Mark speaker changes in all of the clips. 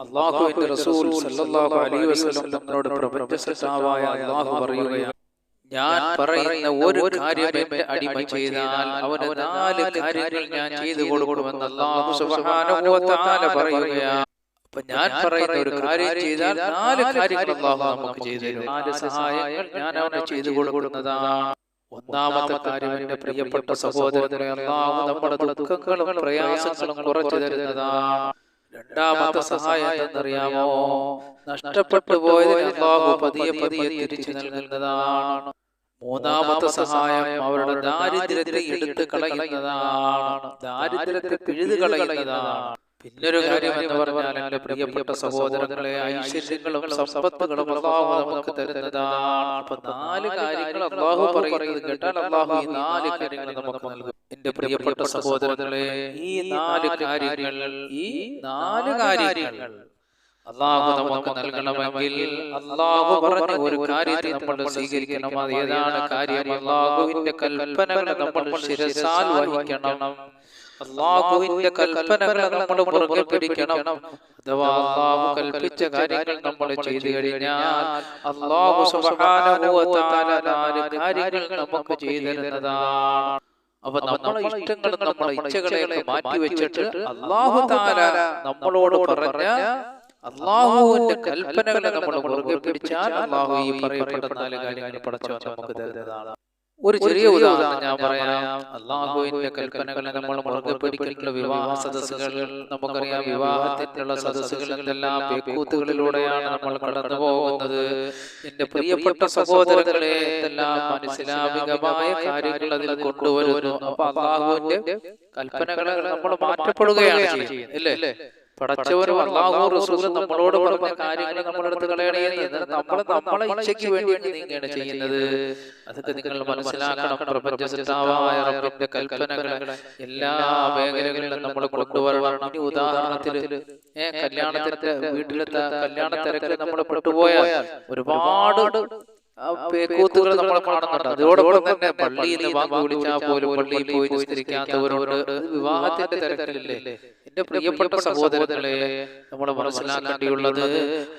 Speaker 1: അള്ളാഹുവിന്റെ റസൂൽ സല്ലല്ലാഹു അലൈഹി വസല്ലം തങ്ങളോട് പ്രപഞ്ച സൃഷ്ടാവായ അള്ളാഹു പറയുകയാണ്. ഞാൻ പറയുന്ന ഒരു കാര്യം എന്റെ അടിമ ചെയ്താൽ അവന് നാല് കാര്യങ്ങൾ ഞാൻ ചെയ്തു കൊടുക്കുമെന്ന് അള്ളാഹു സുബ്ഹാനഹു വ തആല പറയുകയാണ്. അപ്പൊ ഞാൻ പറയുന്ന ഒരു കാര്യം ചെയ്താൽ നാല് കാര്യങ്ങൾ അള്ളാഹു നമുക്ക് ചെയ്തു തരും. നാല് സഹായങ്ങൾ ഞാൻ അവന് ചെയ്തു കൊടുക്കുന്നതാണ്. ഒന്നാമത്തെ കാര്യം എന്റെ പ്രിയപ്പെട്ട സഹോദരനെ അള്ളാഹു നമ്മുടെ ദുഃഖങ്ങളും പ്രയാസങ്ങളും കുറച്ചു തരുന്നതാണ്. രണ്ടാമത്തെ സഹായം എന്തെന്നറിയാമോ? നഷ്ടപ്പെട്ടു പോയതിന് അള്ളാഹു പതിയെ പതിയെ തിരിച്ചു നൽകുന്നതാണ്. മൂന്നാമത്തെ സഹായം അവരുടെ ദാരിദ്ര്യത്തെ എടുത്ത് കളയുന്നതാണ്. ദാരിദ്ര്യത്തെ പിഴുതു കളയുന്നതാണ്. പിന്നൊരു കാര്യം എന്ന് പറഞ്ഞാൽ എന്റെ പ്രിയപ്പെട്ട സഹോദരങ്ങളെ ഐശ്വര്യങ്ങളും സമ്പത്തുകളും അള്ളാഹു നമുക്ക് തരുന്നതാണ്. അപ്പൊ നാല് കാര്യങ്ങൾ അള്ളാഹു പറയുന്നത് കേട്ടാൽ അള്ളാഹു ഈ നാല് കാര്യങ്ങൾ നമുക്ക് നൽകും. എന്റെ പ്രിയപ്പെട്ട സഹോദരങ്ങളെ ഈ നാല് കാര്യങ്ങൾ ഈ നാല് കാര്യങ്ങൾ അള്ളാഹു നമുക്ക് നൽകണമെങ്കിൽ അള്ളാഹു പറഞ്ഞ ഒരു കാര്യത്തെ നമ്മൾ സ്വീകരിക്കണം. അത് ഏതാണ് കാര്യം? അള്ളാഹുവിന്റെ കൽപ്പനകളെ നമ്മൾ ശിരസാൽ വഹിക്കണം. അള്ളാഹുവിന്റെ കൽപ്പനകളെ നമ്മൾ മുറുകെ പിടിക്കണം. അഥവാ അള്ളാഹു കൽപ്പിച്ച കാര്യങ്ങൾ നമ്മൾ ചെയ്തു കഴിഞ്ഞാൽ അള്ളാഹു നാല് കാര്യങ്ങൾ നമുക്ക് ചെയ്തു തരുന്നതാണ്. അപ്പൊ നമ്മളെ ഇഷ്ടങ്ങളും നമ്മളെ ഇച്ഛകളെയൊക്കെ മാറ്റി വെച്ചിട്ട് അള്ളാഹു താര നമ്മളോട് പറഞ്ഞ അള്ളാഹുവിന്റെ കൽപ്പനകളെ നമ്മൾ മുറുകെ പിടിച്ചാൽ അള്ളാഹു ഈ പറയപ്പെട്ട നാല് കാര്യങ്ങൾ പടച്ചോ നമുക്ക് തരുന്നതാണ് ഒരു ചെറിയ ഉദാഹരണം ഞാൻ പറയാം. അള്ളാഹുവിന്റെ കൽപ്പനകളെ നമ്മൾ മുറുകെ പിടിക്കുന്ന വിവാഹ സദസ്സുകൾ നമുക്കറിയാം വിവാഹത്തിനുള്ള സദസ്സുകളിലെല്ലാം കൂത്തുകളിലൂടെയാണ് പേക്കൂത്തുകളിലൂടെയാണ് നമ്മൾ കടന്നു പോകുന്നത്. എന്റെ പ്രിയപ്പെട്ട സഹോദരങ്ങളെ എല്ലാം മനസ്സിലാമികമായ കാര്യങ്ങൾ അതിൽ കൊണ്ടുവരുന്നു. അപ്പൊ അള്ളാഹുവിന്റെ കൽപ്പനകളെ നമ്മൾ മാറ്റപ്പെടുകയാണ് ചെയ്യുന്നത്. അല്ലേ പടച്ചവരും അള്ളാഹു റസൂലും നമ്മളോട് പറഞ്ഞ കാര്യങ്ങൾ നമ്മളെടുത്ത് കളയണേന്ന് നമ്മൾ നമ്മളെ ഇച്ഛയ്ക്ക് വേണ്ടി നീങ്ങുകയാണ് ചെയ്യുന്നത്. അതൊക്കെ നിങ്ങൾ മനസ്സിലാക്കണം. പ്രപഞ്ചസിദ്ധാവായ റബ്ബിന്റെ കൽപ്പനകളെ എല്ലാ മേഖലകളിലും നമ്മൾ കൊണ്ടുവരണം. ഇനി ഉദാഹരണത്തിൽ ഏ കല്യാണത്തിന്റെ വീട്ടിലത്തെ കല്യാണ തിരക്കിൽ നമ്മൾ പെട്ടുപോയാൽ ഒരുപാട് പേക്കൂത്തുകൾ നമ്മൾ കാണുന്നുണ്ട് അതോടൊപ്പം തന്നെ പള്ളിയിൽ വാങ്ങി വിളിച്ചാൽ പോലും പള്ളിയിൽ പോയി വിവാഹത്തിന്റെ തിരക്കിലല്ലേ? എന്റെ പ്രിയപ്പെട്ട സഹോദരങ്ങളെ നമ്മൾ മനസ്സിലാക്കേണ്ടിയുള്ളത്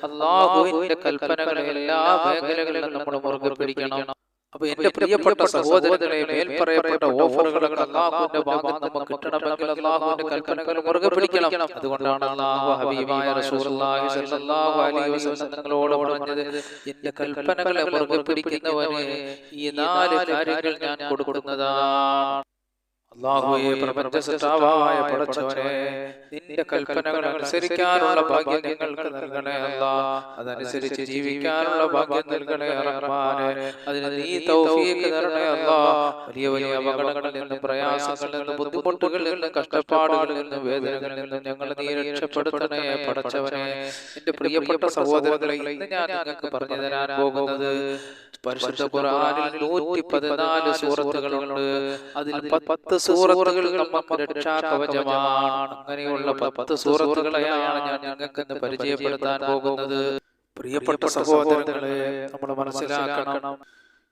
Speaker 1: അള്ളാഹുവിന്റെ കൽപ്പനകളെ എല്ലാ മേഖലകളിലും നമ്മൾ മുറുകെ പിടിക്കണം. അപ്പൊ എന്റെ പ്രിയപ്പെട്ട സഹോദരങ്ങളെ മേൽപ്പറയപ്പെട്ട ഓഫറുകൾ അള്ളാഹുവിന്റെ ഭാഗം നമുക്ക് കിട്ടണമെങ്കിൽ അള്ളാഹുവിന്റെ കൽപ്പനകൾ മുറുകെ പിടിക്കണം. അതുകൊണ്ടാണ് അള്ളാഹു ഹബീബായ റസൂലുള്ളാഹി സ്വല്ലല്ലാഹു അലൈഹി വസല്ലം തങ്ങളോട് പറഞ്ഞത് എന്റെ കൽപ്പനകളെ മുറുകെ പിടിക്കുന്നവന് ഈ നാല് കാര്യങ്ങൾ ഞാൻ കൊടുക്കുന്നതാണ്. അള്ളാഹുവെ പ്രപഞ്ച സൃഷ്ടാവായ പടച്ചവനെ നിന്റെ കൽപ്പനകൾ അനുസരിക്കാനുള്ള ഭാഗ്യം ഞങ്ങൾക്ക് നൽകണേ അല്ല. അതനുസരിച്ച് ജീവിക്കാനുള്ള ഭാഗ്യം നൽകണേ റഹ്മാനെ. അതിന് നീ തൗഫീഖ് തരണേ അല്ലാ. വലിയ വലിയ അപകടങ്ങളിൽ നിന്ന് പ്രയാസങ്ങളിൽ നിന്ന് ബുദ്ധിമുട്ടുകളിൽ നിന്ന് കഷ്ടപ്പാടുകളിൽ നിന്ന് വേദനകളിൽ നിന്ന് ഞങ്ങൾ നീ രക്ഷപ്പെടുത്തണേ പടച്ചവനെ. എന്റെ പ്രിയപ്പെട്ട സഹോദരങ്ങളെ ഇന്ന് ഞാൻ നിങ്ങൾക്ക് പറഞ്ഞു തരാൻ പോകുന്നത് പരിശുദ്ധ ഖുർആനിൽ നൂറ്റി പതിനാല് സൂറത്തുകളുണ്ട്. അതിൽ പത്ത് സൂറത്തുകൾ നമുക്ക് രക്ഷാ കവചമാണ് അങ്ങനെയുള്ള പത്ത് സൂറത്തുകളെയാണ് ഞാൻ ഞങ്ങൾക്ക് ഇന്ന് പരിചയപ്പെടുത്താൻ പോകുന്നത്. പ്രിയപ്പെട്ട സഹോദരങ്ങളെ നമ്മൾ മനസ്സിലാക്കണം.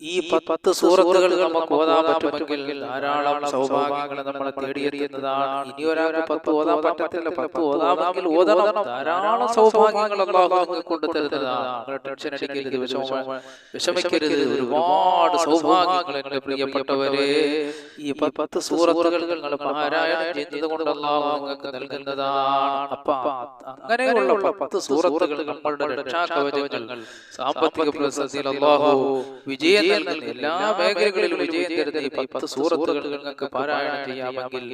Speaker 1: ഈ പത്ത് സൂറത്തുകൾ നമുക്ക് ഓതാൻ പറ്റുമെങ്കിൽ ധാരാളം സൗഭാഗ്യങ്ങൾ നമ്മളെ തേടിയെത്തുന്നതാണ്. ഇനി ഒരാൾക്ക് പത്ത് ഓതാൻ പറ്റത്തില്ല. പത്ത് ഓതാമെങ്കിൽ ഓതണം. ധാരാളം സൗഭാഗ്യങ്ങൾ കൊണ്ടുതരുന്നതാണ് നിങ്ങൾ ടെൻഷൻ അടിക്കരുത് വിഷമ വിഷമിക്കരുത്. ഒരുപാട് സൗഭാഗ്യങ്ങൾ പ്രിയപ്പെട്ടവരെ ഈ പത്ത് സൂറത്തുകൾ നിങ്ങൾ പാരായണം ചെയ്യുന്നത് കൊണ്ട് നൽകുന്നതാണ്. അപ്പൊ അങ്ങനെയുള്ള പത്ത് സൂറത്തുകൾ നമ്മളുടെ രക്ഷാകവചങ്ങൾ സാമ്പത്തിക പ്രതിസന്ധിയിൽ അള്ളാഹു വിജയം നൽകുന്ന എല്ലാ മേഖലകളിലും വിജയം തരുന്ന ഈ പത്ത് സൂറത്തുകൾ നിങ്ങൾക്ക് പാരായണം ചെയ്യാമെങ്കിൽ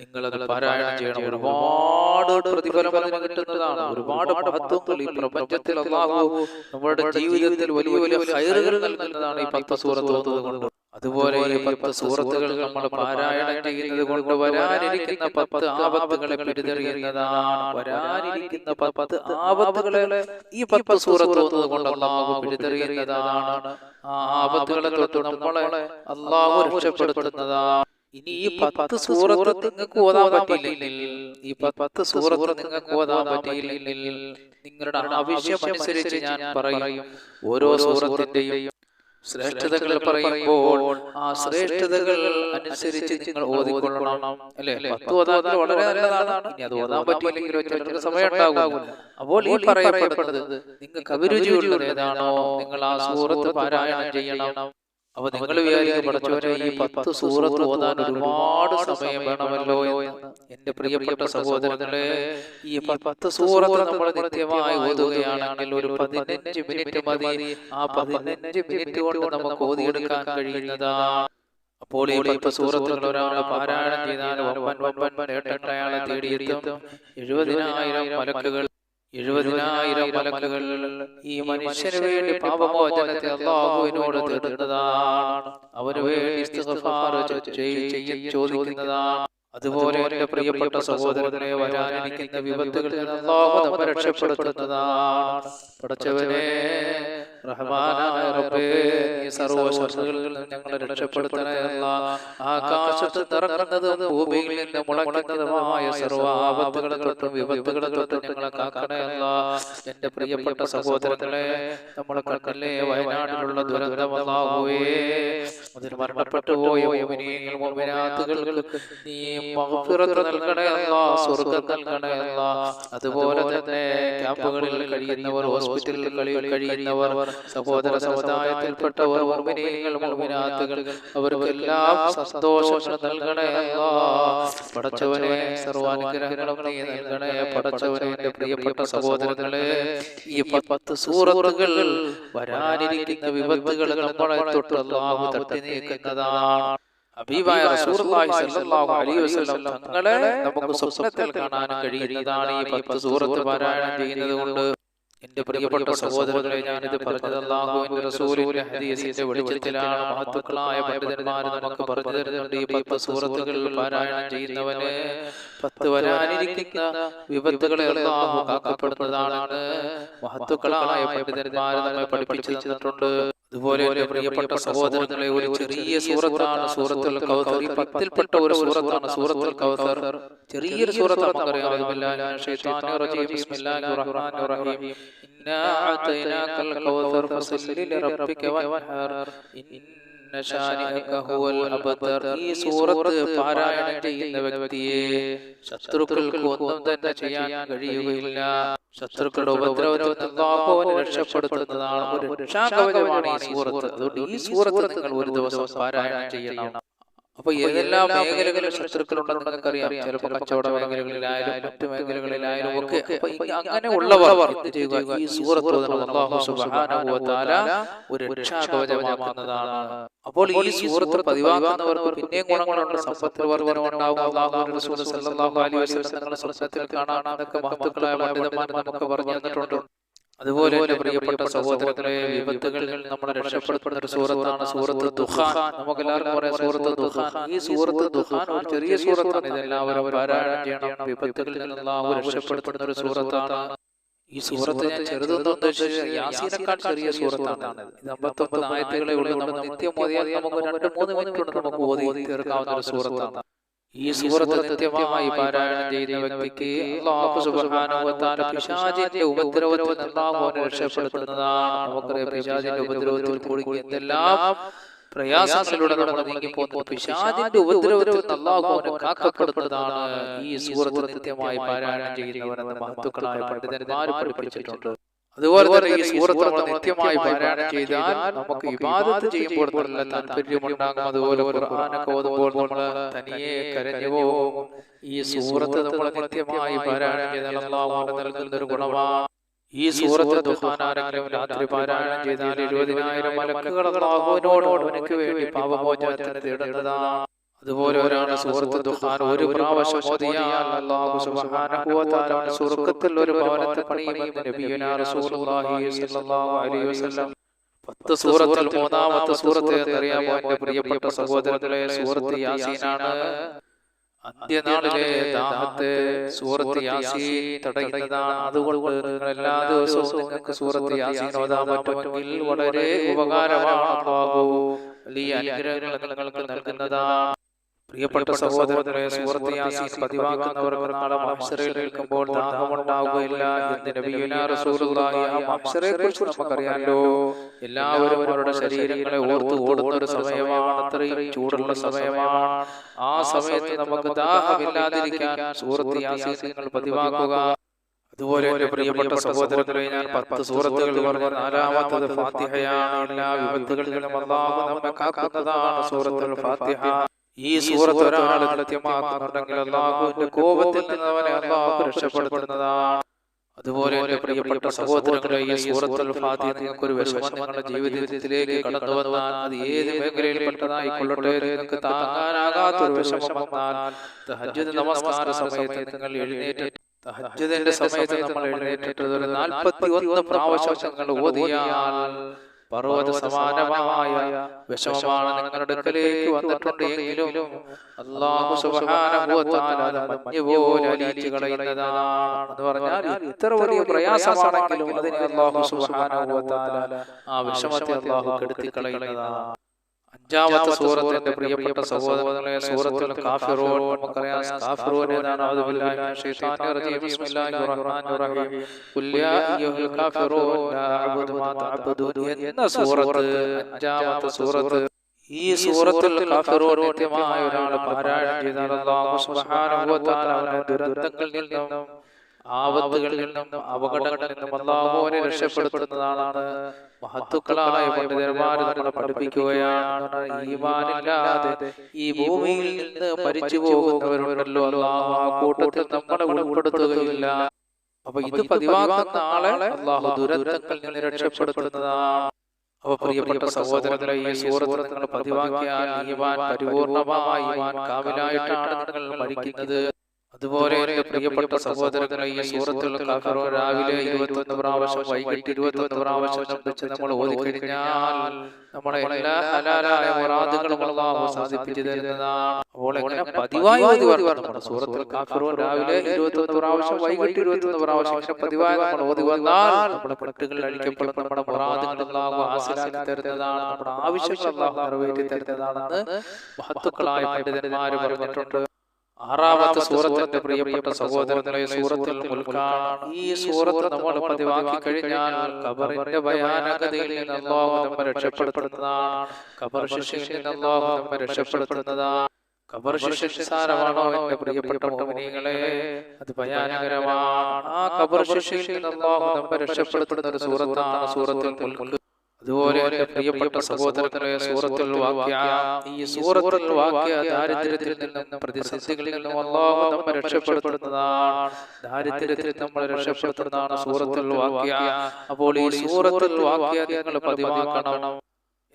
Speaker 1: നിങ്ങൾ അത് പാരായണം ചെയ്യണം. ഒരുപാട് പ്രതിഫലം കിട്ടുന്നതാണ്. ഒരുപാട് മഹത്വങ്ങൾ ഈ പ്രപഞ്ചത്തിൽ അള്ളാഹു നമ്മുടെ ജീവിതത്തിൽ വലിയ വലിയ ഹൈറുകൾ നൽകുന്നതാണ് ഈ പത്ത് സൂറത്ത് കൊണ്ട്. അതുപോലെ ഈ പത്ത് സൂറത്തുകൾ നമ്മൾ പാരായണം ചെയ്യുന്നത് കൊണ്ട് വരാനിരിക്കുന്ന പത്ത് ആപത്തുകളെ പിടിതെറിയുന്നതാണ് വരാനിരിക്കുന്ന പത്ത് ആപത്തുകളെ ഈ പത്ത് സൂറത്ത് കൊണ്ട് അള്ളാഹു പിടിതെറിയുന്നതാണ് ആ ആപത്തുകളെ തൊട്ട് നമ്മളെ അള്ളാഹു രക്ഷപ്പെടുത്തുന്നതാണ്. ഇനി ഈ പത്ത് സൂറത്ത് നിങ്ങൾക്ക് ഓതാൻ പറ്റിയില്ലെങ്കിൽ ഈ പത്ത് സൂറത്ത് നിങ്ങൾക്ക് ഓതാൻ പറ്റിയില്ലെങ്കിൽ നിങ്ങളുടെ ആവശ്യം അനുസരിച്ച് ഞാൻ പറയും. ഓരോ സൂറത്തിന്റെയും ശ്രേഷ്ഠതകൾ പറയുമ്പോൾ ആ ശ്രേഷ്ഠതകൾ അനുസരിച്ച് നിങ്ങൾ ഓതിക്കൊള്ളണം. അല്ലേ? പത്ത് വളരെ നല്ലതാണ്. ഇനി അത് ഓതാൻ പറ്റിയില്ലെങ്കിലോ ചിലർക്ക് സമയം ഉണ്ടാകും അപ്പോൾ ഈ പറയപ്പെടുന്നത് നിങ്ങൾക്ക് അഭിരുചിയുള്ളത് ഏതാണോ? നിങ്ങൾ ആ സൂറത്ത് പാരായണം ചെയ്യണം. അപ്പൊ നിങ്ങൾ വിചാരിക്കും പഠിച്ചവരെ ഈ പത്ത് സൂറത്ത് ഓതാൻ ഒരുപാട് സമയം വേണമല്ലോ എന്ന് എന്റെ പ്രിയപ്പെട്ട സഹോദരങ്ങളെ ഈ പത്ത് സൂറത്ത് നമ്മൾ നിത്യമായി ഓതുകയാണെങ്കിൽ ഒരു പതിനഞ്ച് മിനിറ്റ് മതി. ആ പതിനഞ്ച് മിനിറ്റ് കൊണ്ട് നമുക്ക് ഓതിയെടുക്കാൻ കഴിയുന്നതാണ് അപ്പോൾ ഈ പത്ത് സൂറത്തുകൾ ഒരാൾ പാരായണം ചെയ്താൽ ഒമ്പൻ ഒമ്പൻ അയാളെ തേടിയെത്തും. എഴുപതിനായിരം മലക്കുകൾ എഴുപതിനായിരം മലക്കുകൾ ഈ മനുഷ്യന് വേണ്ടി പാപമോചനത്തെ അള്ളാഹുവിനോട് തേടുന്നതാണ് അവന് വേണ്ടി ചോദിക്കുന്നതാണ്. അതുപോലെ എന്റെ പ്രിയപ്പെട്ട സഹോദരനെ വരാനിരിക്കുന്ന വിപത്തുകളിൽ അള്ളാഹു നമ്മെ രക്ഷപ്പെടുത്തുന്നതാണ് പടച്ചവനെ റഹ്മാനായ റബ്ബേ ഈ സർവ ശത്രുക്കളിൽ നിന്ന് ഞങ്ങളെ രക്ഷപ്പെടുത്തണേ. ആകാശത്ത് നിറങ്ങുന്നതും ഭൂമിയിൽ നിന്ന് മുളയ്ക്കുന്നതുമായ സർവ ആപത്തുകളെ തൊട്ടും വിപത്തുകളെ ഞങ്ങളെ കാക്കണേ അല്ലാഹ്. എന്റെ പ്രിയപ്പെട്ട സഹോദരങ്ങളെ നമ്മളെ കണ്ണല്ലേ വയനാട്ടിലുള്ള ദുരന്തമല്ലാഹുവേ അതിന് മരണപ്പെട്ടു പോയ മോമിനാത്തുകൾക്ക് നീ മഗ്ഫിറത്ത് നൽകണേ അല്ലാഹ് സ്വർഗം നൽകണേ അല്ലാഹ് അതുപോലെ തന്നെ ക്യാമ്പുകളിൽ കഴിയുന്നവർ ഹോസ്പിറ്റലിൽ കഴിയുന്നവർ സഹോദര സമുദായത്തിൽപ്പെട്ടവർ അവർക്കെല്ലാം സന്തോഷങ്ങൾ പ്രിയപ്പെട്ട സഹോദരങ്ങളെ ഈ പത്ത് സൂറത്തുകൾ തങ്ങളെ നമുക്ക് സ്വപ്നത്തിൽ കഴിയുന്നതാണ് ഈ പത്ത് സൂറത്ത് പാരായണം ചെയ്യുന്നത് കൊണ്ട്. എന്റെ പ്രിയപ്പെട്ട സഹോദരങ്ങളെ ഞാനിത് പറഞ്ഞത് അല്ലാഹുവിന്റെ റസൂലിന്റെ ഹദീസിന്റെ വെളിച്ചത്തിലാണ്. മഹത്തുക്കളായ പണ്ഡിതന്മാർ നമുക്ക് പറഞ്ഞു തരുന്നുണ്ട് ഈ പത്ത് സൂറത്തുകൾ പാരായണം ചെയ്യുന്നവന് പത്ത് വരാനിരിക്കുന്ന വിപത്തുകളെ അല്ലാഹു കാക്കപ്പെടുന്നതാണ് മഹത്തുക്കളായ പണ്ഡിതന്മാർ നമ്മെ പഠിപ്പിച്ചു തന്നിട്ടുണ്ട്. അതുപോലെ എന്റെ പ്രിയപ്പെട്ട സഹോദരങ്ങളെ ഒരു ചെറിയ സൂറത്താണ് സൂറത്തുൽ കൗസർ ഈ പത്തിൽപ്പെട്ട ഒരു സൂറത്താണ് സൂറത്തുൽ കൗസർ ചെറിയൊരു സൂറത്ത് നമുക്കറിയാം ബിസ്മില്ലാഹിർ റഹ്മാനിർ റഹീം ബിസ്മില്ലാഹിർ റഹ്മാനിർ റഹീം ഇന്നാ അതൈനാകൽ കൗസർ ഫസല്ലി ലിറബ്ബിക വൻഹർ. ഇന്ന ശാനിക ഹുവൽ അബ്തർ ഈ സൂറത്ത് പാരായണം ചെയ്യുന്ന വ്യക്തിയെ ശത്രുക്കൾക്ക് ഒന്നും തന്നെ ചെയ്യാൻ കഴിയുകയില്ല. ശത്രുക്കളുടെ ഉപദ്രവത്തിൽ രക്ഷപ്പെടുത്തുന്നതാണ് ഒരു രക്ഷാകവചമാണ് ഈ സൂറത്ത്. അതുകൊണ്ട് ഈ സൂറത്ത് നിങ്ങൾ ഒരു ദിവസം പാരായണം ചെയ്യണം. അപ്പൊ ഏതെല്ലാം മേഖലകളിൽ ശത്രുക്കളുണ്ടെന്ന് നിങ്ങൾക്കറിയാം? ചിലപ്പോൾ കച്ചവട മേഖലകളിലായാലും മറ്റു മേഖലകളിലായാലും ഒക്കെ അങ്ങനെ ഉള്ളവർ ചെയ്യുക? ഈ ഒരു രക്ഷാകവചമാക്കുന്നതാണ്. അപ്പോൾ ഈ സൂറത്ത് പതിവാക്കുന്നവർക്ക് പിന്നെ ഗുണങ്ങളുണ്ട്. സമ്പത്തിൽ സ്വപ്നത്തിൽ കാണാൻ അതൊക്കെ മഹത്തുക്കളായ പണ്ഡിതന്മാർ നമുക്ക് പറഞ്ഞു തന്നിട്ടുണ്ട്. അതുപോലെ എന്റെ പ്രിയപ്പെട്ട സഹോദരങ്ങളെ വിപത്തുകളിൽ നമ്മളെ രക്ഷപ്പെടുത്തുന്ന ഒരു സൂറത്താണ് സൂറത്ത് ദുഖാൻ നമുക്ക് എല്ലാവർക്കും പറയാം സൂറത്ത് ദുഖാൻ ഈ സൂറത്ത് ദുഖാൻ ഒരു ചെറിയ സൂറത്താണ്. ഇതെല്ലാവരും പാരായണം ചെയ്യണം വിപത്തുകളിൽ നിന്ന് അല്ലാഹു രക്ഷപ്പെടുത്തുന്ന ഒരു സൂറത്താണ് ഈ സൂറത്ത്. ഞാൻ ചെറുതെന്ന് ഉദ്ദേശിച്ചത് യാസീനേക്കാൾ ചെറിയ സൂറത്താണ് ഇത്. അമ്പത്തൊമ്പത് ആയത്തുകളെ ഉള്ളിൽ നിത്യം ഓതിയാൽ നമുക്ക് രണ്ട് മൂന്ന് മിനിറ്റ് കൊണ്ട് നമുക്ക് ഓതി തീർക്കാവുന്ന ഒരു സൂറത്താണ്. ഈ സൂറത്ത് കൃത്യമായി പാരായണം ചെയ്യുന്ന വ്യക്തിക്ക് അല്ലാഹു സുബ്ഹാനഹു പിശാചിന്റെ ഉപദ്രവത്തിൽ നിന്ന് അവനെ പിശാചിന്റെ ഉപദ്രവത്തിൽ പിശാചിന്റെ ഉപദ്രവത്തിൽ അവനെ ഈ സൂറത്ത് കൃത്യമായി പാരായണം ചെയ്യുന്നവരെന്ന് മഹത്തുക്കളായ പണ്ഡിതന്മാർ പഠിപ്പിച്ചിട്ടുണ്ട്. അതുപോലെ തന്നെ ഈ സൂറത്ത് നമ്മൾ നിത്യമായി പാരായണം ചെയ്താൽ നമുക്ക് ഇബാദത്ത് ചെയ്യുമ്പോൾ നല്ല താല്പര്യമുണ്ടാകും. അതുപോലെ ഖുർആാനൊക്കെ ഓതുമ്പോൾ നമ്മൾ തനിയെ കരഞ്ഞു പോകും. ഈ സൂറത്ത് നമ്മൾ നിത്യമായി പാരായണം ചെയ്താൽ അള്ളാഹു നൽകുന്ന ഒരു ഗുണമാണ്. ഈ സൂറത്ത് ദുഹാൻ ആരെങ്കിലും രാത്രി പാരായണം ചെയ്താൽ എഴുപതിനായിരം മലക്കുകൾ അള്ളാഹുവിനോട് അവനക്ക് വേണ്ടി പാപമോചനത്തിന് തേടുന്നതാണ് അതുപോലെ ഒരാൾ സുഹൃത്ത് ദുഹാൻ ഒരു പ്രാവശ്യം ഓതിയാൽ അല്ലാഹു സുബ്ഹാനഹു വ തആല സ്വർഗത്തിൽ ഒരു ഭവനത്തെ പണിയുമെന്ന് നബിയുനാ റസൂലുള്ളാഹി സ്വല്ലല്ലാഹു അലൈഹി വസല്ലം. പത്ത് സൂറത്തിൽ മൂന്നാമത്തെ സൂറത്ത് എന്നറിയാമോ എന്റെ പ്രിയപ്പെട്ട സഹോദരങ്ങളെ സൂറത്ത് യാസീനാണ്. അന്ത്യനാളിലെ ദാഹത്തെ സൂറത്ത് യാസീൻ തടയുന്നതാണ്. അതുകൊണ്ട് നിങ്ങൾ എല്ലാ ദിവസവും നിങ്ങൾക്ക് സൂറത്ത് യാസീൻ ഓതാൻ പറ്റുമെങ്കിൽ വളരെ ഉപകാരമാണ് വലിയ അനുഗ്രഹങ്ങൾ നിങ്ങൾക്ക് നൽകുന്നതാണ്. പ്രിയപ്പെട്ട സഹോദരങ്ങളെ സൂറത്ത് യാസീൻ പതിവാക്കുന്നവർക്ക് നാളെ മഹ്ശറിൽ നിൽക്കുമ്പോൾ ദാഹമുണ്ടാവുകയില്ല എന്ന് നബിയുനാ റസൂലുള്ളാഹി ആ മഹ്ശറെക്കുറിച്ച് നമുക്കറിയാലോ. എല്ലാവരും അവരുടെ ശരീരങ്ങളെ ഓർത്ത് ഓടുന്ന ഒരു സമയമാണ്. അത്രയും ചൂടുള്ള സമയമാണ്. ആ സമയത്ത് നമുക്ക് ദാഹമില്ലാതിരിക്കാൻ സൂറത്ത് യാസീൻ നിങ്ങൾ പതിവാക്കുക. അതുപോലെ എന്റെ പ്രിയപ്പെട്ട സഹോദരങ്ങളെ ഞാൻ പത്ത് സൂറത്തുകൾ പറഞ്ഞ നാലാമത്തത് ഫാത്തിഹയാണ്. എല്ലാ വിപത്തുകളിലും അല്ലാഹു അള്ളാഹു നമ്മെ കാക്കുന്നതാണ് സൂറത്തുൽ ഫാത്തിഹ. ഈ സൂറത്ത് ഒരാൾ കൃത്യമാക്കുന്നുണ്ടെങ്കിൽ അള്ളാഹുവിന്റെ കോപത്തിൽ നിന്ന് അവനെ അള്ളാഹു രക്ഷപ്പെടുത്തുന്നതാണ്. അതുപോലെ എന്റെ പ്രിയപ്പെട്ട സഹോദരങ്ങളെ ഈ സൂറത്തുൽ ഫാത്തിഹ നിങ്ങൾക്ക് ഒരു വിഷമം നിങ്ങളുടെ ജീവിതത്തിലേക്ക് കടന്നു വന്നാൽ അത് ഏത് മേഖലയിൽപ്പെട്ടതായിക്കൊള്ളട്ടെ നിങ്ങൾക്ക് താങ്ങാനാകാത്തൊരു വിഷമം വന്നാൽ തഹജ്ജുദ് നമസ്കാര സമയത്ത് നിങ്ങൾ എഴുന്നേറ്റ് തഹജ്ജുദിന്റെ സമയത്ത് നമ്മൾ എഴുന്നേറ്റിട്ട് ഒരു നാൽപ്പത്തി ഒന്ന് പ്രാവശ്യം നിങ്ങൾ ഓതിയാൽ പർവത സമാനമായ വിഷമമാണ് നിങ്ങളുടെ അടുക്കലേക്ക് വന്നിട്ടുണ്ട് എങ്കിലും അള്ളാഹു സുബ്ഹാനഹു വ തആല അത് മഞ്ഞ് പോലെ അലിയിച്ച് കളയുന്നതാണ് എന്ന് പറഞ്ഞാൽ ഇത്ര വലിയ പ്രയാസമാണെങ്കിലും അതിനെ അള്ളാഹു സുബ്ഹാനഹു വ തആല ആ വിഷമത്തെ അള്ളാഹു കെടുത്തി കളയുന്നതാണ് അഞ്ചാമത്തെ സൂറത്തിന്റെ പ്രിയപ്പെട്ട സഹോദരങ്ങളെ സൂറത്തുൽ കാഫിറൂൻ നമുക്കറിയാം. കാഫിറൂൻ ഏതാണ് അഊദു ബില്ലാഹി ശൈത്താനിർ റജീം. ബിസ്മില്ലാഹിർ റഹ്മാനിർ റഹീം ഖുൽ യാ അയ്യുഹൽ കാഫിറൂൻ ലാ അഅബുദു മാ തഅബുദൂൻ എന്ന സൂറത്ത് അഞ്ചാമത്തെ സൂറത്ത് ഈ സൂറത്തുൽ കാഫിറൂൻ ഒരാൾ പാരായണം ചെയ്താൽ അല്ലാഹു സുബ്ഹാനഹു വ തആല അവനെ ദുരന്തങ്ങളിൽ നിന്നും ആപത്തുകളിൽ നിന്നും അപകടങ്ങളിൽ നിന്നും അള്ളാഹുവിനെ രക്ഷപ്പെടുത്തുന്നതാണ് മഹത്തുക്കളായ പണ്ഡിതന്മാർ നമ്മളെ പഠിപ്പിക്കുകയാണ്. ഈമാനില്ലാതെ ഈ ഭൂമിയിൽ നിന്ന് മരിച്ചു പോകുന്നവരുണ്ടല്ലോ അല്ലാഹു ആ കൂട്ടത്തിൽ നമ്മളെ ഉൾപ്പെടുത്തുകയില്ല. അപ്പൊ ഇത് പതിവാക്കുന്ന ആളെ അല്ലാഹു ദുരന്തങ്ങളിൽ നിന്ന് രക്ഷപ്പെടുത്തുന്നതാണ്. അപ്പൊ പ്രിയപ്പെട്ട സഹോദരങ്ങളെ ഈ സൂറത്ത് നിങ്ങൾ പതിവാക്കിയാൽ ഈമാൻ പരിപൂർണമായി കാവിലായിട്ടാണ് നിങ്ങൾ മരിക്കുന്നത്. അതുപോലെ പ്രിയപ്പെട്ട സഹോദരങ്ങളെ ഈ സൂറത്തുൽ കാഫിറോ രാവിലെ ഇരുപത്തൊന്ന് പ്രാവശ്യം വൈകിട്ട് ഇരുപത്തൊന്ന് പ്രാവശ്യം വെച്ച് നമ്മൾ ഓതിക്കഴിഞ്ഞാൽ നമ്മളെ എല്ലാ ഹലാലായ മുറാദുകളും അള്ളാഹു സാധിപ്പിച്ചു തരുന്നതാണ്. അപ്പോൾ എങ്ങനെ പതിവായി ഓതി വരണം സൂറത്തുൽ കാഫിറോ രാവിലെ ഇരുപത്തൊന്ന് പ്രാവശ്യം വൈകിട്ട് ഇരുപത്തൊന്ന് പ്രാവശ്യം പക്ഷെ പതിവായി നമ്മൾ ഓതി വന്നാൽ നമ്മുടെ കെട്ടുകൾ അഴിക്കപ്പെടുന്ന നമ്മുടെ മുറാദുകൾ അള്ളാഹു ഹാസിലാക്കി തരുന്നതാണ് നമ്മുടെ ആവശ്യങ്ങൾ അള്ളാഹു നിറവേറ്റി തരുന്നതാണെന്ന് മഹത്തുക്കളായ പണ്ഡിതന്മാർ പറഞ്ഞിട്ടുണ്ട്. ആറാമത്തെ സൂറത്തിന്റെ പ്രിയപ്പെട്ട സഹോദരങ്ങളെ സൂറത്തിൽ മുൽക്കാണ്. ഈ സൂറത്ത് നമ്മൾ പതിവാക്കി കഴിഞ്ഞാൽ കബറിന്റെ ഭയാനകതയിൽ നിന്ന് അള്ളാഹു നമ്മെ രക്ഷപ്പെടുത്തുന്നതാണ്. കബർ ശിക്ഷയിൽ നിന്ന് അള്ളാഹു നമ്മെ രക്ഷപ്പെടുത്തുന്നതാണ്. കബർ ശിക്ഷ നിസ്സാരമാണോ എന്റെ പ്രിയപ്പെട്ട മോഹിനികളെ അത് ഭയാനകരമാണ്. ആ കബർ ശിക്ഷയിൽ നിന്ന് അള്ളാഹു നമ്മെ രക്ഷപ്പെടുത്തുന്ന ഒരു സൂറത്താണ് സൂറത്തിൽ മുൽക്ക്. അതുപോലെ എന്റെ പ്രിയപ്പെട്ട സഹോദരങ്ങളെ സൂറത്തുൽ വാക്യ ഈ സൂറത്തുൽ വാക്യ ദാരിദ്ര്യത്തിൽ നിന്നും പ്രതിസന്ധികളിൽ നിന്നും അള്ളാഹു നമ്മെ രക്ഷപ്പെടുത്തുന്നതാണ്. ദാരിദ്ര്യത്തിൽ നമ്മളെ രക്ഷപ്പെടുത്തുന്നതാണ് സൂറത്തുൽ വാക്യ. അപ്പോൾ ഈ സൂറത്തുൽ വാക്യ നിങ്ങൾ പതിവാക്കണം.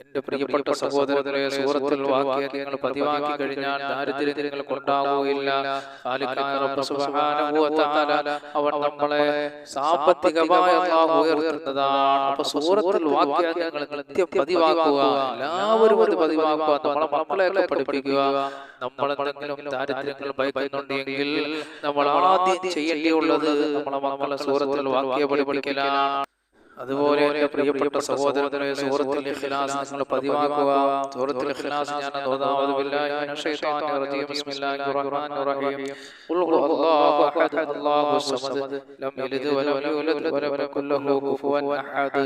Speaker 1: എന്റെ പ്രിയപ്പെട്ട സഹോദരങ്ങളെ സൂറത്തിൽ വാക്യങ്ങൾ പതിവാക്കി കഴിഞ്ഞാൽ ദാരിദ്ര്യം നിങ്ങൾക്ക് ഉണ്ടാവുകയില്ല അവൻ നമ്മളെ സാമ്പത്തികമായി ഉയർത്തുന്നതാണ്. അപ്പൊ സൂറത്തിൽ വാക്യ നിങ്ങൾ നിത്യം പതിവാക്കുക. എല്ലാവരും അത് പതിവാക്കുക. നമ്മളെ മക്കളെയൊക്കെ പഠിപ്പിക്കുക. നമ്മൾ എന്തെങ്കിലും ദാരിദ്ര്യങ്ങൾ ഭയക്കുന്നുണ്ടെങ്കിൽ നമ്മൾ ആദ്യം ചെയ്യേണ്ടിയുള്ളത് നമ്മളെ മക്കളെ സൂറത്തിൽ വാക്യ പഠിപ്പിക്കലാണ്. അതുപോലെ പ്രിയപ്പെട്ട സഹോദരങ്ങളെ സൂറത്തുൽ ഇഖ്ലാസ് നിങ്ങൾ പതിവാക്കുക. സൂറത്തുൽ ഇഖ്ലാസ് ഞാൻ ഓതാവത് ബില്ലാഹി ശൈത്താനിർ റജീം. ബിസ്മില്ലാഹിർ റഹ്മാനിർ റഹീം ഖുൽ ഹുവല്ലാഹു അഹദ്. അല്ലാഹു സമദ്. ലം യലിദ് വലം യൂലദ് വലം യകുൽ ലഹു കുഫുവൻ അഹദ്.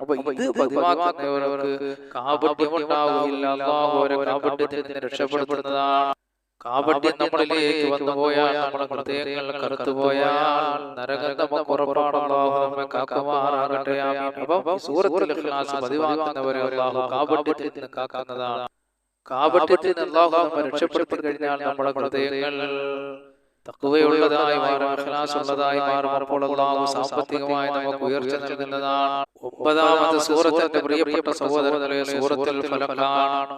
Speaker 1: അപ്പോൾ ഇത് പതിവാക്കുന്നവർക്ക് കാപട്യം ഉണ്ടാവുകയില്ല അല്ലാഹു അവരെ കാപട്യത്തിൽ നിന്ന് രക്ഷപ്പെടുത്തുന്നതാണ്. കാപട്യം നമ്മളിലേക്ക് വന്നു പോയാൽ നമ്മുടെ ഹൃദയങ്ങൾ കറുത്തു പോയാൽ നരകം നമുക്ക് ഉറപ്പാണല്ലോ നമ്മെ കാക്കുമാറാകട്ടെ. അപ്പം സൂറത്തുൽ ഇഖ്ലാസ് പതിവാക്കുന്നവരെ അല്ലാഹു കാപട്യത്തിൽ നിന്ന് കാക്കുന്നതാണ്. കാപട്യത്തിൽ നിന്ന് നമ്മെ രക്ഷപ്പെടുത്തി കഴിഞ്ഞാൽ നമ്മുടെ ഹൃദയങ്ങൾ തക്കുവയുള്ളതായി മാറും ഉള്ളതായി മാറും. അപ്പോൾ അല്ലാഹു സാമ്പത്തികമായി നമുക്ക് ഉയർച്ച നൽകുന്നതാണ് ഒമ്പതാമത്തെ സൂറത്തിന്റെ പ്രിയപ്പെട്ട സഹോദരങ്ങളെ സൂറത്തുൽ ഫലക്കാണ്.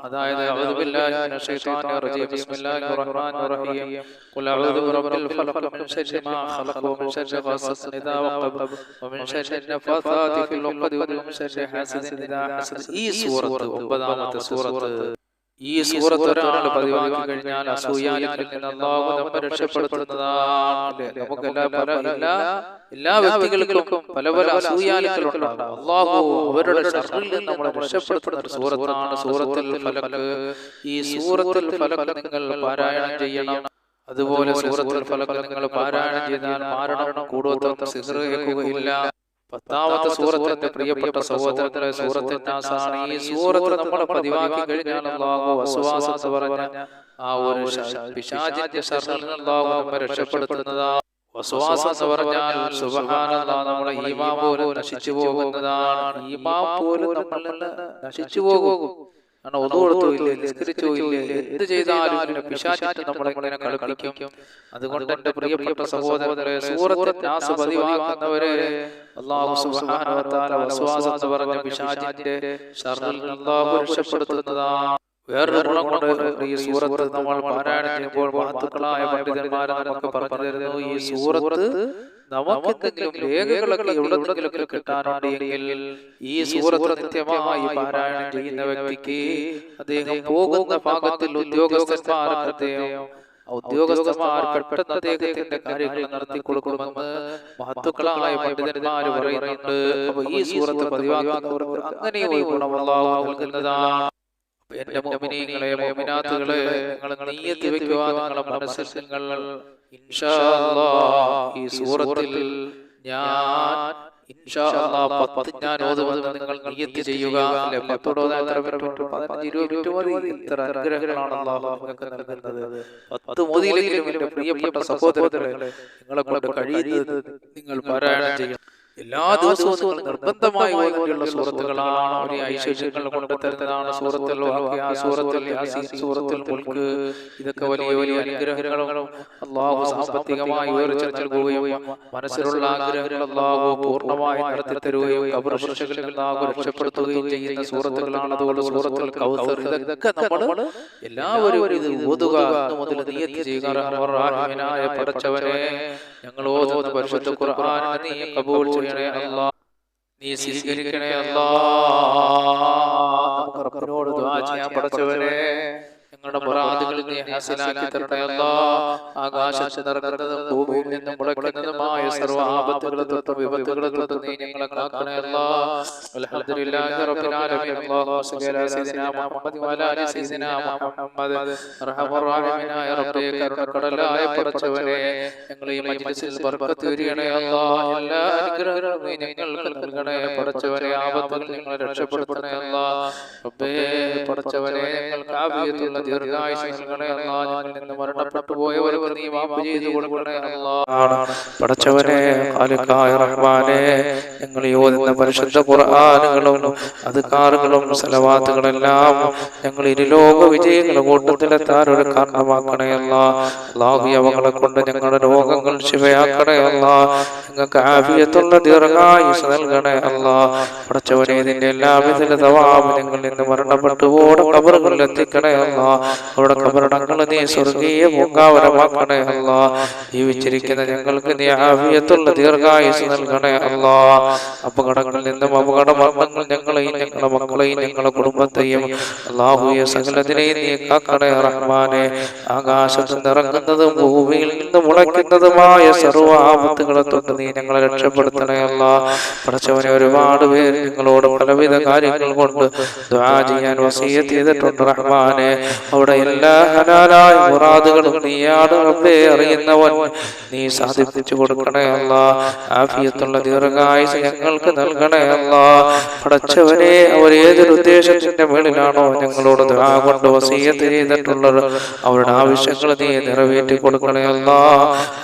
Speaker 1: അതായത് അഊദു ബില്ലാഹി മിനശ് ശൈത്വാനിർ റജീം. ബിസ്മില്ലാഹിർ റഹ്മാനിർ റഹീം. ഖുൽ അഊദു ബിറബ്ബിൽ ഫലഖ് മിൻ ശർരി മാ ഖലഖ വമിൻ ശർരി ഗാസിഖിൻ ഇദാ വഖബ വമിൻ ശർരി നഫാസാതി ഫിൽ ഉഖദ് വമിൻ ശർരി ഹാസിദിൻ ഇദാ ഹസദ് ഈ സൂറത്ത് ഒമ്പതാമത്തെ സൂറത്ത് ഈ സൂറത്ത് ഒരാൾ പതിവാക്കി കഴിഞ്ഞാൽ നിന്ന് നമ്മെ രക്ഷപ്പെടുത്തുന്നതാണ്. നമുക്ക് പല എല്ലാ എല്ലാ വ്യക്തികൾക്കും പല പല അസൂയാലികളുണ്ടാകും അള്ളാഹു അവരുടെ ഷർറിൽ നിന്ന് നമ്മളെ രക്ഷപ്പെടുത്തുന്ന ഒരു സൂറത്താണ് സൂറത്തിൽ ഫലക്ക് ഈ സൂറത്തിൽ ഫലക്ക് നിങ്ങൾ പാരായണം ചെയ്യണം. അതുപോലെ സൂറത്തിൽ ഫലക്ക് നിങ്ങൾ പാരായണം ചെയ്താൽ മാരണം കൂടുതൽ സിഹറിയേക്കുകയില്ല പത്താമത്തെ സൂറത്തിന്റെ പ്രിയപ്പെട്ട സഹോദരത്തിലെ സൂറത്തിന്റെ ഈ സൂറത്ത് നമ്മളെ പതിവാക്കി കഴിഞ്ഞാൽ അള്ളാഹു എന്ന് പറഞ്ഞ ആ ഒരു പിശാചിന്റെ അള്ളാഹു നമ്മെ രക്ഷപ്പെടുത്തുന്നതാ. വസ്വാസം എന്ന് പറഞ്ഞാൽ സുബ്ഹാനല്ലാഹ് നമ്മളെ പോലും നശിച്ചു പോകുന്നതാണ്. പോലും നമ്മളിൽ നശിച്ചു പോകും. കാരണം ഒതു കൊടുത്തു ഇല്ലേ നിസ്കരിച്ചു എന്ത് ചെയ്താലും പിശാചിട്ട് നമ്മളെ ഇങ്ങനെ കളിപ്പിക്കും അതുകൊണ്ട് എന്റെ പ്രിയപ്പെട്ട സഹോദരങ്ങളെ സൂറത്തിനാസ് നാസ് പതിവാക്കുന്നവരെ അള്ളാഹു സുബ്ഹാനഹു വ തആല വസ്വാസം എന്ന് പറഞ്ഞ പിശാചിന്റെ ശർറിൽ അള്ളാഹു രക്ഷപ്പെടുത്തുന്നതാണ് വേറൊരു ഗുണം കൊണ്ട് ഈ സൂറത്ത് നമ്മൾ പാരായണം ചെയ്യുമ്പോൾ മഹത്തുക്കളായ പണ്ഡിതന്മാരെ നമുക്ക് പറഞ്ഞു തരുന്നു. ഈ സൂറത്ത് നമുക്ക് എന്തെങ്കിലും രേഖകളൊക്കെ എവിടെന്നെങ്കിലൊക്കെ കിട്ടാനുണ്ടെങ്കിൽ ഈ സൂറത്ത് നിത്യമായി പാരായണം ചെയ്യുന്ന വ്യക്തിക്ക് അദ്ദേഹം പോകുന്ന ഭാഗത്തിൽ ഉദ്യോഗസ്ഥന്മാർക്ക് അദ്ദേഹം ഉദ്യോഗസ്ഥന്മാർ പെട്ടെന്ന് അദ്ദേഹത്തിന്റെ കാര്യങ്ങൾ നടത്തി കൊടുക്കണമെന്ന് മഹത്തുക്കളായ പണ്ഡിതന്മാർ പറയുന്നുണ്ട്. അപ്പൊ ഈ സൂറത്ത് പതിവാക്കുന്നവർക്ക് അങ്ങനെ ഒരു ഗുണം അള്ളാഹു നൽകുന്നതാണ്. എന്റെ മോമിനീങ്ങളെ മോമിനാത്തുകളെ നിങ്ങൾ നീയത്ത് വെക്കുക നിങ്ങളുടെ മനസ്സിൽ നിങ്ങൾ ഈ സൂറത്തിൽ ഞാൻ പത്ത് ഞാൻ ഓതുമെന്ന് നിങ്ങൾ നീയത്ത് ചെയ്യുക. പത്ത് മോദിയിലെങ്കിലും എന്റെ പ്രിയപ്പെട്ട സഹോദരങ്ങളെ നിങ്ങളെ കൊണ്ട് കഴിയുന്നത് നിങ്ങൾ പാരായണം ചെയ്യണം. എല്ലാ ദിവസവും നിങ്ങൾ നിർബന്ധമായി ഓതേണ്ടിയുള്ള സൂറത്തുകളാണ് ഒരു ഐശ്വര്യങ്ങൾ കൊണ്ടുതരുന്നതാണ് സൂറത്തുൽ സൂറത്തുൽ സൂറത്തുൽ മുൽക്ക് ഇതൊക്കെ വലിയ വലിയ അനുഗ്രഹങ്ങളും അള്ളാഹു സാമ്പത്തികമായി ഉയർച്ച നൽകുകയും മനസ്സിലുള്ള ആഗ്രഹങ്ങൾ അള്ളാഹു പൂർണമായി നടത്തി തരുകയും കബർ ശിക്ഷകളിൽ അള്ളാഹു രക്ഷപ്പെടുത്തുകയും ചെയ്യുന്ന സൂറത്തുകളാണ് അതുകൊണ്ട് സൂറത്തുൽ കൗസർ ഇതൊക്കെ നമ്മൾ എല്ലാവരും ഇത് ഓതുക മുതൽ നിയത്ത് ചെയ്യുക. പടച്ചവനെ ഞങ്ങൾ ഓതുന്ന പരിശുദ്ധ ഖുർആൻ നീ കബൂൽ ചെയ്യണേ അല്ലാ. നീ സ്വീകരിക്കണേ അല്ലാ. നമുക്ക് റബ്ബിനോട് ദുആ ചെയ്യാൻ പടച്ചവനെ. ഞങ്ങളുടെ മുറാദുകൾ നീ ഹാസിലാക്കി തരണേ അല്ലാ. ആകാശത്ത് നിറങ്ങുന്നതും ഭൂമിയിൽ നിന്നും മുളയ്ക്കുന്നതുമായ സർവ ആപത്തുകളും തൊട്ടും വിപത്തുകളും തൊട്ടും നീ ഞങ്ങളെ കാക്കണേ അല്ലാ. അൽഹംദുലില്ലാഹി റബ്ബിൽ ആലമീൻ. അല്ലാഹുമ്മ സ്വല്ലി അലാ സയ്യിദിനാ മുഹമ്മദ് വഅലാ സയ്യിദിനാ മുഹമ്മദ്. അർഹമർ റഹീമിനായ റബ്ബേ കരുണക്കടലായ പടച്ചവനെ ഞങ്ങൾ ഈ മജ്ലിസിൽ ബർക്കത്ത് വരികണേ അല്ലാ. എല്ലാ അനുഗ്രഹങ്ങളും നീ ഞങ്ങൾക്ക് നൽകണേ പടച്ചവനെ ആപത്തുകൾ ഞങ്ങളെ രക്ഷപ്പെടുത്തണേ അല്ലാ റബ്ബേ പടച്ചവനെ ഞങ്ങൾക്ക് ആഫിയത്തുള്ള പടച്ചവനെ റഹ്മാനെ ഞങ്ങൾ ഓതുന്ന പരിശുദ്ധ ഖുർആനുകളും അധികാറുകളും സലവാത്തുകളെല്ലാം ഞങ്ങൾ ഇരുലോക വിജയങ്ങളുടെ കൂട്ടത്തിലെത്താൻ ഒരു കാരണമാക്കണേ അല്ലാ അല്ലാഹു. അവങ്ങളെ കൊണ്ട് ഞങ്ങളുടെ രോഗങ്ങൾ ശിവയാക്കണയല്ല ഞങ്ങൾക്ക് ആഫിയത്തുള്ള ദീർഘായുസ് നൽകണേ അല്ലാ പടച്ചവനെ ഇതിന്റെ എല്ലാവിധ തവാബ് നിന്ന് മരണപ്പെട്ടു ഓടെ കബറുകളിൽ എത്തിക്കണേ അല്ലാ അവിടെ കബറടങ്ങൾ നീ സ്വർഗീയ പൂങ്കാവരമാക്കണേ അല്ല. ജീവിച്ചിരിക്കുന്ന ഞങ്ങൾക്ക് നീ ആഫിയത്തുള്ള ദീർഘായുസ് നൽകണേ അല്ല. അപകടങ്ങളിൽ നിന്നും അപകട മരണങ്ങൾ ഞങ്ങളെയും ഞങ്ങളുടെ മക്കളെയും ഞങ്ങളുടെ കുടുംബത്തെയും അല്ലാഹുയ സകലത്തിനെയും നീ കാക്കണേ റഹ്മാനെ. ആകാശത്ത് നിറങ്ങുന്നതും ഭൂമിയിൽ നിന്ന് മുളയ്ക്കുന്നതുമായ സർവ ആപത്തുകളെ തൊട്ട് നീ ഞങ്ങളെ രക്ഷപ്പെടുത്തണേ അല്ല. പഠിച്ചവനെ ഒരുപാട് പേര് നിങ്ങളോട് പലവിധ കാര്യങ്ങൾ കൊണ്ട് ദ്വാ ചെയ്യാൻ വസീയത്ത് ചെയ്തിട്ടുണ്ട് റഹ്മാനെ. അവിടെ എല്ലാ ഹലാലായ മുറാദുകളും നീയാണ് റബ്ബേ അറിയുന്നവൻ. നീ സാധിപ്പിച്ചു കൊടുക്കണേ അല്ല. ആഫിയത്തുള്ള ദീർഘായുസ് ഞങ്ങൾക്ക് നൽകണേ അല്ല. പടച്ചവനെ ഏതൊരു ഉദ്ദേശത്തിന്റെ മേളിലാണോ ഞങ്ങളോട് കൊണ്ട് വസീയത്ത് ചെയ്തിട്ടുള്ളത് അവരുടെ ആവശ്യങ്ങൾ നീ നിറവേറ്റി കൊടുക്കണേ അല്ല.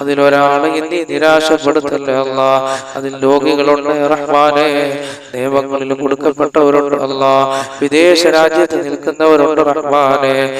Speaker 1: അതിലൊരാളെ നീ നിരാശപ്പെടുത്തല്ലേ അല്ല. അതിൽ രോഗികളുണ്ട് റഹ്മാനെ. നിയമങ്ങളിൽ കൊടുക്കപ്പെട്ടവരുണ്ട് അല്ല. വിദേശ രാജ്യത്ത് നിൽക്കുന്നവരുണ്ട് റഹ്മാനെ.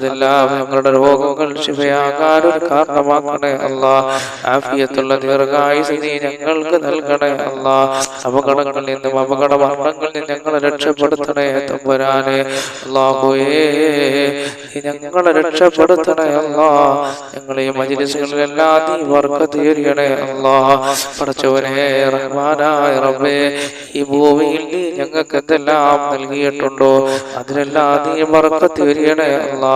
Speaker 1: അതെല്ലാം ഞങ്ങളുടെ രോഗങ്ങൾ ഞങ്ങൾക്ക് നൽകണേ നിന്നും ഞങ്ങളെ രക്ഷപ്പെടുത്തണേ ഞങ്ങളെ രക്ഷപ്പെടുത്തണേ ഞങ്ങളെ ഈ റഹ്മാനായ റബ്ബേ ഈ എന്തെല്ലാം നൽകിയിട്ടുണ്ടോ? അതിനെല്ലാം നീ വർക്കത്ത് എറിയണേ അല്ലാ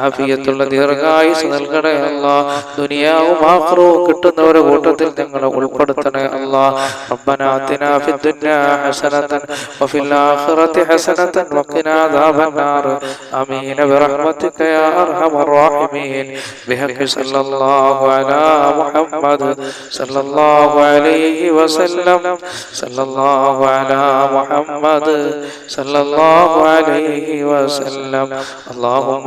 Speaker 1: ആഫിയത്തുള്ള ദീർഘായുസ് നൽകണേ അല്ല ദുനിയാവും ആക്രവും കിട്ടുന്നവരുടെ കൂട്ടത്തിൽ ഞങ്ങളെ ഉൾപ്പെടുത്തണേ അല്ല ربنا آتنا في الدنيا حسنة وفي الآخرة حسنة وقنا عذاب النار آمين برحمتك يا أرحم الراحمين بحق صلى الله على محمد صلى الله عليه وسلم صلى الله على محمد صلى الله عليه وسلم اللهم